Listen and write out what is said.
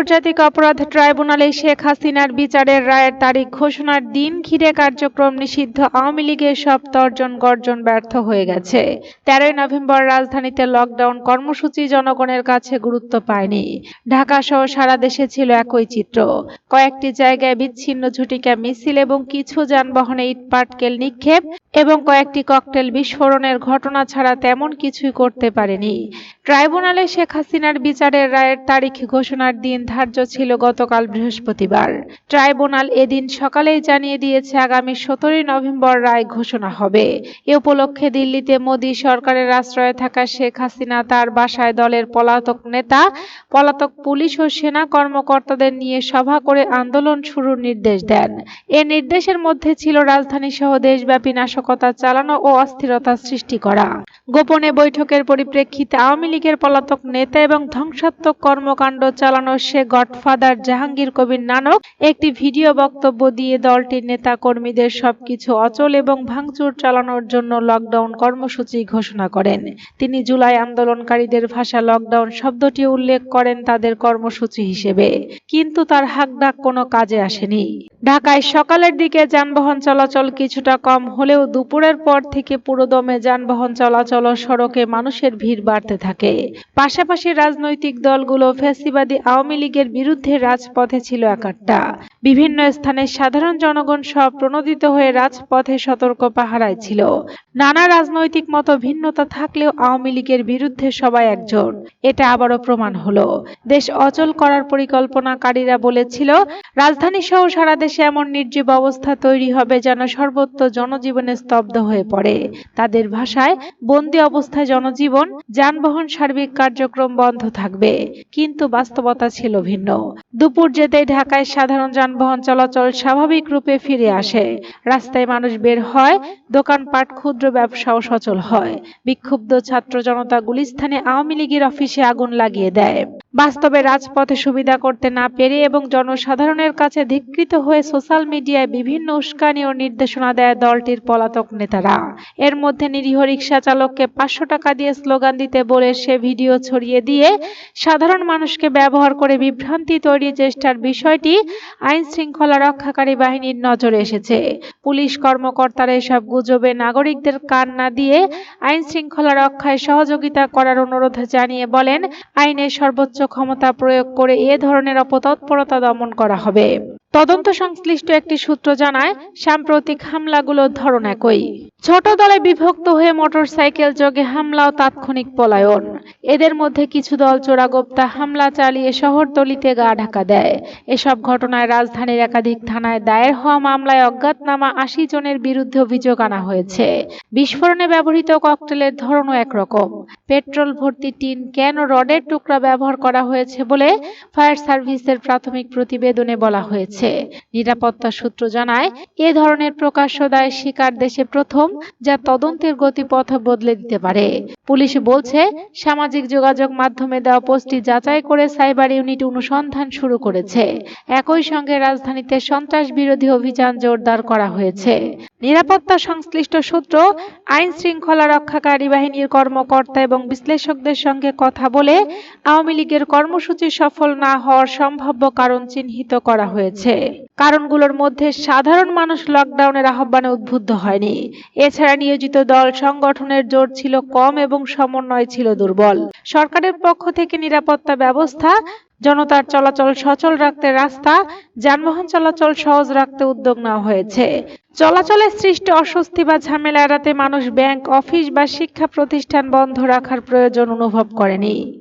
আন্তর্জাতিক অপরাধ ট্রাইব্যুনালে শেখ হাসিনার বিচারের রায়ের তারিখ ঘোষণার দিন ঘিরে কার্যক্রম নিষিদ্ধ আওয়ামী লীগের সব তর্জন গর্জন ব্যর্থ হয়ে গেছে। তেরোই নভেম্বর রাজধানীতে লকডাউন কর্মসূচি জনগণের কাছে গুরুত্ব পায়নি। ঢাকা সহ সারা দেশে ছিল একই চিত্র। কয়েকটি জায়গায় বিচ্ছিন্ন ঝুটিকা মিছিল এবং কিছু যানবাহনে ইটপাটকেল নিক্ষেপ এবং কয়েকটি ককটেল বিস্ফোরণের ঘটনা ছাড়া তেমন কিছুই করতে পারেনি। ট্রাইব্যুনালে শেখ হাসিনার বিচারের রায়ের তারিখ ঘোষণার দিন ধার্য ছিল গতকাল বৃহস্পতিবার। ট্রাইব্যুনাল এদিন সকালেই জানিয়ে দিয়েছে, আগামী সতেরোই নভেম্বর রায় ঘোষণা হবে। এ উপলক্ষে দিল্লিতে মোদী সরকারের আশ্রয়ে থাকা শেখ হাসিনা তার বাসায় দলের পলাতক নেতা, পলাতক পুলিশ ও সেনা কর্মকর্তাদের নিয়ে সভা করে আন্দোলন শুরুর নির্দেশ দেন। এ নির্দেশের মধ্যে ছিল রাজধানী সহ দেশব্যাপী নাশকতা চালানো ও অস্থিরতা সৃষ্টি করা। গোপনে বৈঠকের পরিপ্রেক্ষিতে আওয়ামী লীগের পলাতক নেতা এবং ধ্বংসাত্মক কর্মকাণ্ড চালানো সে গডফাদার জাহাঙ্গীর কবির নানক একটি ভিডিও বক্তব্য দিয়ে দলটির নেতা কর্মীদের সবকিছু অচল এবং ভাঙচুর চালানোর জন্য লকডাউন কর্মসূচি ঘোষণা করেন। তিনি জুলাই আন্দোলনকারীদের ভাষা লকডাউন শব্দটি উল্লেখ করেন তাদের কর্মসূচি হিসেবে। কিন্তু তার হাকডাক কোনো কাজে আসেনি। ঢাকায় সকালের দিকে যানবাহন চলাচল কিছুটা কম হলেও দুপুরের পর থেকে পুরোদমে যানবাহন চলাচল সড়কে মানুষের ভিড় বাড়তে থাকে। পাশাপাশি রাজনৈতিক দলগুলো ফ্যাসিবাদী আওয়ামী লীগের বিরুদ্ধে রাজপথে ছিল একাট্টা। বিভিন্ন স্থানে সাধারণ জনগণ সব প্রণোদিত হয়ে রাজপথে সতর্ক পাহারায় ছিল। নানা রাজনৈতিক মত ভিন্নতা থাকলেও আওয়ামী লীগের বিরুদ্ধে সবাই একজন এটা আবারও প্রমাণ হলো। দেশ অচল করার পরিকল্পনাকারীরা বলেছিল, রাজধানী সহ সারা দেশে এমন নির্জীব অবস্থা তৈরি হবে যেন সর্বত্র জনজীবনে স্তব্ধ হয়ে পড়ে। তাদের ভাষায়, বন্দি অবস্থায় জনজীবন, যানবাহন সার্বিক কার্যক্রম বন্ধ থাকবে, কিন্তু বাস্তবতা ছিল ভিন্ন। দুপুর যেতেই ঢাকায় সাধারণ যানবাহন চলাচল স্বাভাবিক রূপে ফিরে আসে। রাস্তায় মানুষ বের হয়, দোকানপাট, ক্ষুদ্র ব্যবসাও সচল হয়। বিক্ষুব্ধ ছাত্র জনতা গুলিস্থানে আওয়ামী লীগের অফিসে আগুন লাগিয়ে দেয়। বাস্তবে রাজপথে সুবিধা করতে না পেরে এবং জনসাধারণের কাছে ধিকৃত হয়ে সোশ্যাল মিডিয়ায় বিভিন্ন উস্কানি ও নির্দেশনা দেয় দলটির পলাতক নেতারা। এর মধ্যে নিরীহ রিক্সা চালককে পাঁচশো টাকা দিয়ে স্লোগান দিতে বলে সে ভিডিও ছড়িয়ে দিয়ে সাধারণ মানুষকে ব্যবহার করে বিভ্রান্তি তৈরির চেষ্টার বিষয়টি আইন শৃঙ্খলা রক্ষাকারী বাহিনীর নজরে এসেছে। পুলিশ কর্মকর্তারা এসব গুজবে নাগরিকদের কান না দিয়ে আইন শৃঙ্খলা রক্ষায় সহযোগিতা করার অনুরোধ জানিয়ে বলেন, আইনের সর্বোচ্চ ক্ষমতা প্রয়োগ করে এ ধরনের অপতৎপরতা দমন করা হবে। তদন্ত সংশ্লিষ্ট একটি সূত্র জানায়, সাম্প্রতিক হামলাগুলোর ধরন একই। ছোট দলে বিভক্ত হয়ে মোটরসাইকেল যোগে হামলা ও তাৎক্ষণিক পলায়ন। এদের মধ্যে কিছু দল চোরাগোপ্তা হামলা চালিয়ে শহরতলিতে গা ঢাকা দেয়। এসব ঘটনায় রাজধানীর একাধিক থানায় দায়ের হওয়া মামলায় অজ্ঞাতনামা আশি জনের বিরুদ্ধে অভিযোগ আনা হয়েছে। বিস্ফোরণে ব্যবহৃত ককটেলের ধরনও একরকম। পেট্রোল ভর্তি টিন ক্যান ও রডের টুকরা ব্যবহার করা হয়েছে বলে ফায়ার সার্ভিসের প্রাথমিক প্রতিবেদনে বলা হয়েছে। নিরাপত্তা সূত্র জানায়, এ ধরনের প্রকাশ্য দায় শিকার দেশে প্রথম, যা তদন্তের গতিপথ বদলে দিতে পারে। পুলিশ বলছে, সামাজিক যোগাযোগ মাধ্যমে দেওয়া পোস্টটি যাচাই করে সাইবার ইউনিট অনুসন্ধান শুরু করেছে। একই সঙ্গে রাজধানীতে সন্ত্রাস বিরোধী অভিযান জোরদার করা হয়েছে। নিরাপত্তা সংশ্লিষ্ট সূত্র, আইন শৃঙ্খলা রক্ষাকারী বাহিনীর কর্মকর্তা এবং বিশ্লেষকদের সঙ্গে কথা বলে আওয়ামী লীগের কর্মসূচি সফল না হওয়ার সম্ভাব্য কারণ চিহ্নিত করা হয়েছে। কারণগুলোর মধ্যে সাধারণ মানুষ লকডাউনের আহ্বানে উদ্বুদ্ধ হয়নি। এছাড়া নিয়োজিত দল সংগঠনের জোর ছিল কম এবং সমন্বয় ছিল দুর্বল। সরকারের পক্ষ থেকে নিরাপত্তা ব্যবস্থা জনতার চলাচল সচল রাখতে রাস্তা, যানবাহন চলাচল সহজ রাখতে উদ্যোগ নেওয়া হয়েছে। চলাচলে সৃষ্ট অস্বস্তি বা ঝামেলা এড়াতে মানুষ ব্যাংক, অফিস বা শিক্ষা প্রতিষ্ঠান বন্ধ রাখার প্রয়োজন অনুভব করেনি।